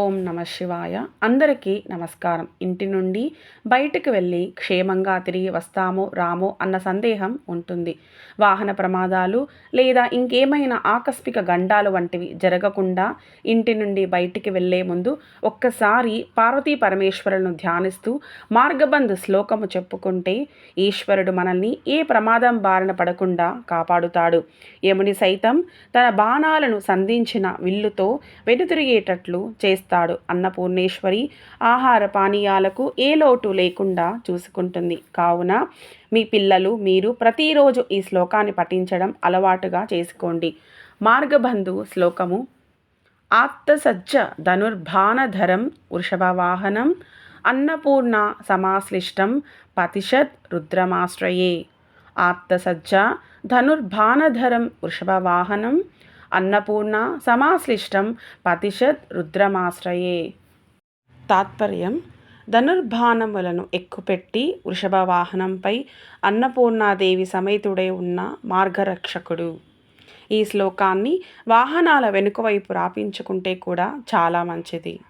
ఓం నమ శివాయ. అందరికీ నమస్కారం. ఇంటి నుండి బయటకు వెళ్ళి క్షేమంగా తిరిగి వస్తామో రామో అన్న సందేహం ఉంటుంది. వాహన ప్రమాదాలు లేదా ఇంకేమైనా ఆకస్మిక గండాలు వంటివి జరగకుండా ఇంటి నుండి బయటికి వెళ్ళే ముందు ఒక్కసారి పార్వతీ పరమేశ్వరులను ధ్యానిస్తూ మార్గబంధు శ్లోకము చెప్పుకుంటే ఈశ్వరుడు మనల్ని ఏ ప్రమాదం బారిన పడకుండా కాపాడుతాడు. యముని సైతం తన బాణాలను సంధించిన విల్లుతో వెనుతిరిగేటట్లు చేస్తాడు. చేస్తాడు అన్నపూర్ణేశ్వరి ఆహార పానీయాలకు ఏ లోటు లేకుండా చూసుకుంటుంది. కావున మీ పిల్లలు మీరు ప్రతిరోజు ఈ శ్లోకాన్ని పఠించడం అలవాటుగా చేసుకోండి. మార్గబంధు శ్లోకము. ఆత్మసజ్జ ధనుర్భానధరం వృషభవాహనం అన్నపూర్ణ సమాశ్లిష్టం పతిషత్ రుద్రమాశ్రయే. ఆత్మసజ్జ ధనుర్భానధరం వృషభవాహనం అన్నపూర్ణ సమాశ్లిష్టం పతిషత్ రుద్రమాశ్రయే. తాత్పర్యం ధనుర్బాణములను ఎక్కుపెట్టి వృషభ వాహనంపై అన్నపూర్ణాదేవి సమేతుడై ఉన్న మార్గరక్షకుడు. ఈ శ్లోకాన్ని వాహనాల వెనుక వైపు రాపించుకుంటే కూడా చాలా మంచిది.